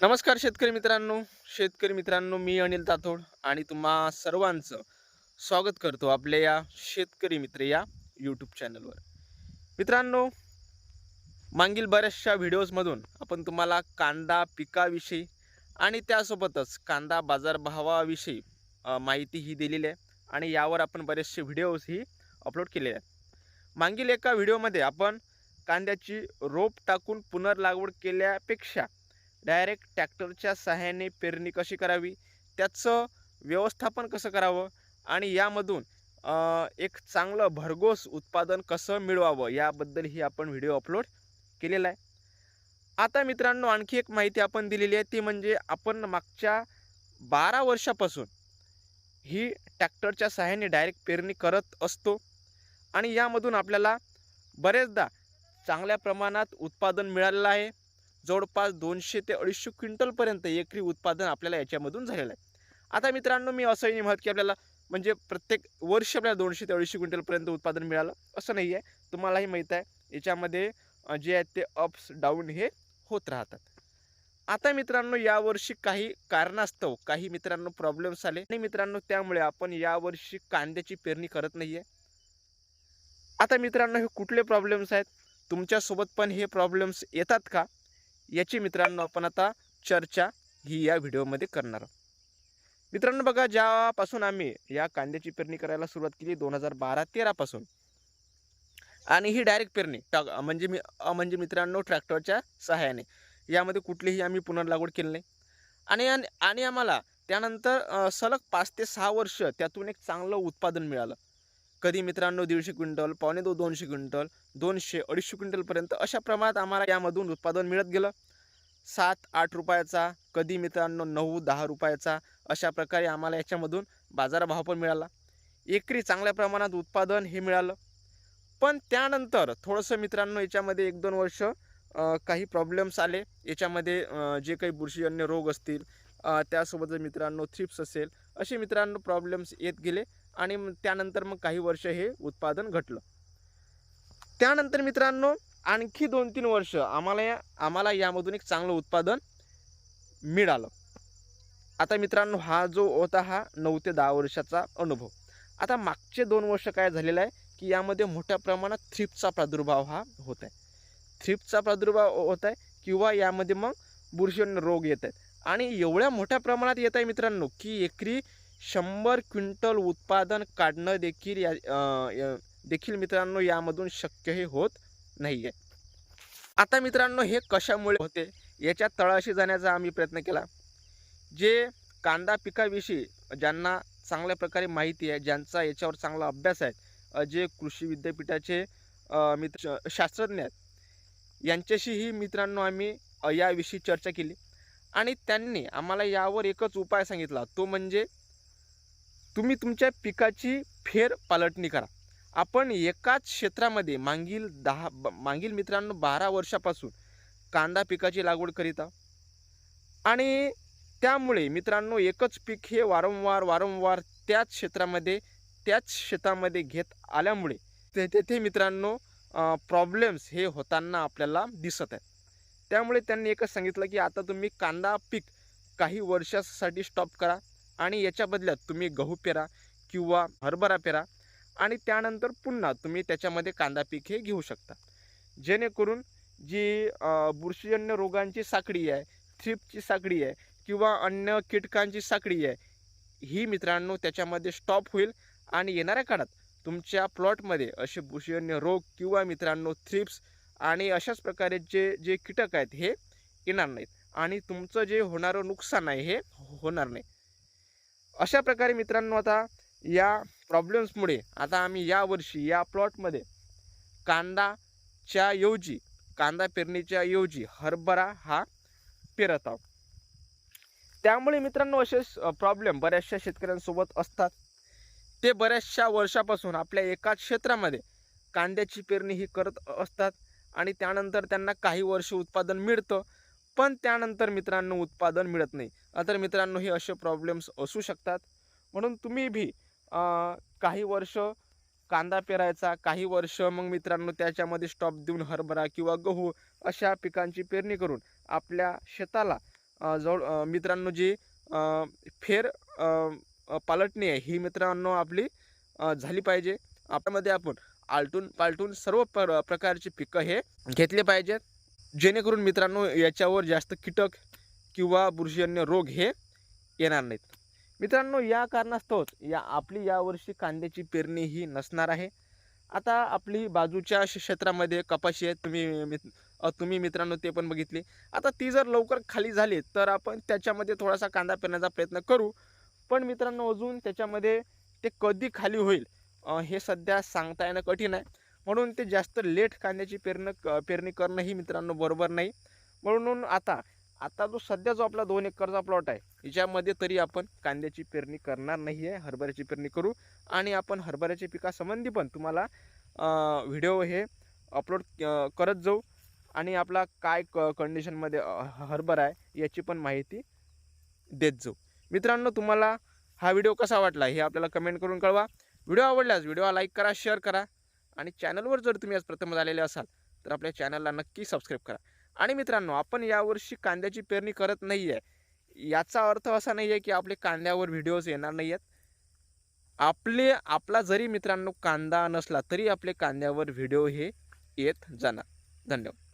नमस्कार शेतकरी मित्रांनो. शेतकरी मित्रांनो मी अनिल तातोड आणि तुम्हा सर्वांचं स्वागत करतो आपल्या या शेतकरी मित्र या यूट्यूब चॅनलवर मित्रांनो मागील बऱ्याचशा व्हिडिओजमधून आपण तुम्हाला कांदा पिकाविषयी आणि त्यासोबतच कांदा बाजारभावाविषयी माहिती ही दिलेली आहे आणि यावर आपण बरेचसे व्हिडिओजही अपलोड केलेले आहेत. मागील एका व्हिडिओमध्ये आपण कांद्याची रोप टाकून पुनर्लागवड केल्यापेक्षा डायरेक्ट टॅक्टरच्या सहाय्याने पेरणी कशी करावी? त्याचं व्यवस्थापन कसं करावं? आणि यामधून एक चांगलं भरघोस उत्पादन कसं मिळवावं? याबद्दलही आपण व्हिडिओ अपलोड केलेला आहे. आता मित्रांनो आणखी एक माहिती आपण दिलेली आहे. ती म्हणजे आपण मागच्या बारा वर्षापासून ही ट्रॅक्टरच्या सहाय्याने डायरेक्ट पेरणी करत असतो. आणि यामधून आपल्याला बरेचदा चांगल्या प्रमाणात उत्पादन मिळालेलं आहे. जवळपास दोनशे ते अडीचशे क्विंटलपर्यंत एकरी उत्पादन आपल्याला याच्यामधून झालेलं आहे. आता मित्रांनो मी असंही नाही म्हणत की आपल्याला म्हणजे प्रत्येक वर्ष आपल्याला दोनशे ते अडीचशे क्विंटलपर्यंत उत्पादन मिळालं असं नाही आहे. तुम्हालाही माहीत आहे याच्यामध्ये जे आहेत ते अप्स डाऊन हे होत राहतात. आता मित्रांनो यावर्षी काही कारणास्तव काही मित्रांनो प्रॉब्लेम्स आले. आणि मित्रांनो त्यामुळे आपण यावर्षी कांद्याची पेरणी करत नाही आहे आता मित्रांनो हे कुठले प्रॉब्लेम्स आहेत? तुमच्यासोबत पण हे प्रॉब्लेम्स येतात का? याची मित्रांनो आपण आता चर्चा ही या व्हिडिओमध्ये करणार आहोत. मित्रांनो बघा ज्यापासून आम्ही या कांद्याची पेरणी करायला सुरुवात केली दोन हजार बारा तेरापासून आणि ही डायरेक्ट पेरणी टाक म्हणजे मी म्हणजे मित्रांनो ट्रॅक्टरच्या सहाय्याने. यामध्ये कुठलीही आम्ही पुनर्लागवड केली नाही. आणि आणि- आम्हाला त्यानंतर सलग पाच ते सहा वर्ष त्यातून एक चांगलं उत्पादन मिळालं. कधी मित्रांनो दीडशे क्विंटल पावणे दो दोनशे क्विंटल दोनशे अडीचशे क्विंटलपर्यंत अशा प्रमाणात आम्हाला यामधून उत्पादन मिळत गेलं. सात आठ रुपयाचा कधी मित्रांनो नऊ दहा रुपयाचा अशा प्रकारे आम्हाला याच्यामधून बाजारभाव पण मिळाला. एकरी चांगल्या प्रमाणात उत्पादन हे मिळालं. पण त्यानंतर थोडंसं मित्रांनो याच्यामध्ये एक दोन वर्ष काही प्रॉब्लेम्स आले. याच्यामध्ये जे काही बुरशीजन्य रोग असतील त्यासोबत त्यासोबतच मित्रांनो थ्रिप्स असेल असे मित्रांनो प्रॉब्लेम्स येत गेले. आणि मग त्यानंतर मग काही वर्ष हे उत्पादन घटलं. त्यानंतर मित्रांनो आणखी दोन तीन वर्ष आम्हाला या आम्हाला यामधून एक चांगलं उत्पादन मिळालं. आता मित्रांनो हा जो होता हा नऊ ते दहा वर्षाचा अनुभव. आता मागचे दोन वर्ष काय झालेलं आहे की यामध्ये मोठ्या प्रमाणात थ्रिपचा प्रादुर्भाव हा होत आहे थ्रिपचा प्रादुर्भाव हो-, होत आहे किंवा यामध्ये मग बुरशीजन्य रोग येत आहेत आणि एवढ्या मोठ्या प्रमाणात येत आहे मित्रांनो की एकरी शंभर क्विंटल उत्पादन काढणं देखील या देखील मित्रांनो यामधून शक्य हे होत नाही आहे आता मित्रांनो हे कशामुळे होते? याच्या तळाशी जाण्याचा आम्ही प्रयत्न केला. जे कांदा पिकाविषयी ज्यांना चांगल्या प्रकारे माहिती आहे ज्यांचा याच्यावर चांगला अभ्यास आहे जे कृषी विद्यापीठाचे मित्र शास्त्रज्ञ आहेत यांच्याशीही मित्रांनो आम्ही याविषयी चर्चा केली. आणि त्यांनी आम्हाला यावर एकच उपाय सांगितला. तो म्हणजे तुम्ही तुमच्या पिकाची फेर पालटणी करा. आपण एकाच क्षेत्रामध्ये मागील दहा ब- मागील मित्रांनो बारा वर्षापासून कांदा पिकाची लागवड करीत आहोत. आणि त्यामुळे मित्रांनो एकच पीक हे वारंवार वारंवार त्याच क्षेत्रामध्ये त्याच शेतामध्ये घेत आल्यामुळे ते तेथे मित्रांनो प्रॉब्लेम्स हे होताना आपल्याला दिसत आहेत. त्यामुळे त्यांनी एकच सांगितलं की आता तुम्ही कांदा पीक काही वर्षासाठी स्टॉप करा. आणि याच्या बदल्यात तुम्ही गहू पेरा किंवा हरभरा पेरा आणि त्यानंतर पुन्हा तुम्ही त्याच्यामध्ये कांदा पीक हे घेऊ शकता. जेणेकरून जी बुरशीजन्य रोगांची साखळी आहे थ्रिपची साखळी आहे किंवा अन्य कीटकांची साखळी आहे ही मित्रांनो त्याच्यामध्ये स्टॉप होईल आणि येणाऱ्या काळात तुमच्या प्लॉटमध्ये असे बुरशीजन्य रोग किंवा मित्रांनो थ्रिप्स आणि अशाच प्रकारे जे जे कीटक आहेत हे येणार नाहीत. आणि तुमचं जे होणारं नुकसान आहे हे होणार नाही. अशा प्रकारे मित्रांनो आता या प्रॉब्लेम्समुळे आता आम्ही यावर्षी या प्लॉटमध्ये कांदाच्या ऐवजी कांदा पेरणीच्या ऐवजी हरभरा हा पेरत आहोत. त्यामुळे मित्रांनो असे प्रॉब्लेम बऱ्याचशा शेतकऱ्यांसोबत असतात. ते बऱ्याचशा वर्षापासून आपल्या एकाच क्षेत्रामध्ये कांद्याची पेरणी ही करत असतात आणि त्यानंतर त्यांना काही वर्ष उत्पादन मिळतं पण त्यानंतर मित्रांनो उत्पादन मिळत नाही. तर मित्रांनो हे असे प्रॉब्लेम्स असू शकतात. म्हणून तुम्ही भी काही वर्ष कांदा पेरायचा काही वर्ष मग मित्रांनो त्याच्यामध्ये स्टॉप देऊन हरभरा किंवा गहू अशा पिकांची पेरणी करून आपल्या शेताला जवळ मित्रांनो जी फेर पालटणी आहे ही मित्रांनो आपली झाली पाहिजे. आपल्यामध्ये आपण आलटून पालटून सर्व प्र प्रकारची पिकं हे घेतले पाहिजेत. जेणेकरून मित्रांनो याच्यावर जास्त कीटक किंवा बुरशीजन्य रोग हे येणार नाहीत. मित्रांनो या कारणास्तवच या आपली यावर्षी कांद्याची पेरणी ही नसणार आहे. आता आपली बाजूच्या क्षेत्रामध्ये कपाशी आहे तुम्ही मित- तुम्ही मित्रांनो ते पण बघितली. आता ती जर लवकर खाली झाली तर आपण त्याच्यामध्ये थोडासा कांदा पेरण्याचा प्रयत्न करू. पण मित्रांनो अजून त्याच्यामध्ये ते कधी खाली होईल हे सध्या सांगता येणं कठीण आहे. म्हणून ते जास्त लेट कांद्याची पेरणं क- पेरणी करणंही मित्रांनो बरोबर नाही. म्हणून आता आता जो सध्या जो आपला दोन एकरचा प्लॉट आहे याच्यामध्ये तरी आपण कांद्याची पेरणी करणार नाही आहे हरभऱ्याची पेरणी करू. आणि आपण हरभऱ्याच्या पिकासंबंधी पण तुम्हाला व्हिडिओ हे अपलोड करत जाऊ. आणि आपला काय क कंडिशनमध्ये हरभरा आहे याची पण माहिती देत जाऊ. मित्रांनो तुम्हाला हा व्हिडिओ कसा वाटला हे आपल्याला कमेंट करून कळवा. व्हिडिओ आवडल्यास व्हिडिओला लाईक करा शेअर करा. आणि चॅनलवर जर तुम्ही आज प्रथम आलेले असाल तर आपल्या चॅनलला नक्की सबस्क्राईब करा. आणि मित्रांनो आपण यावर्षी कांद्याची पेरणी करत नाही आहे याचा अर्थ असा नाही आहे की आपले कांद्यावर व्हिडिओज येणार नाही आहेत आपले आपला जरी मित्रांनो कांदा नसला तरी आपले कांद्यावर व्हिडिओ हे येत जाणार. धन्यवाद.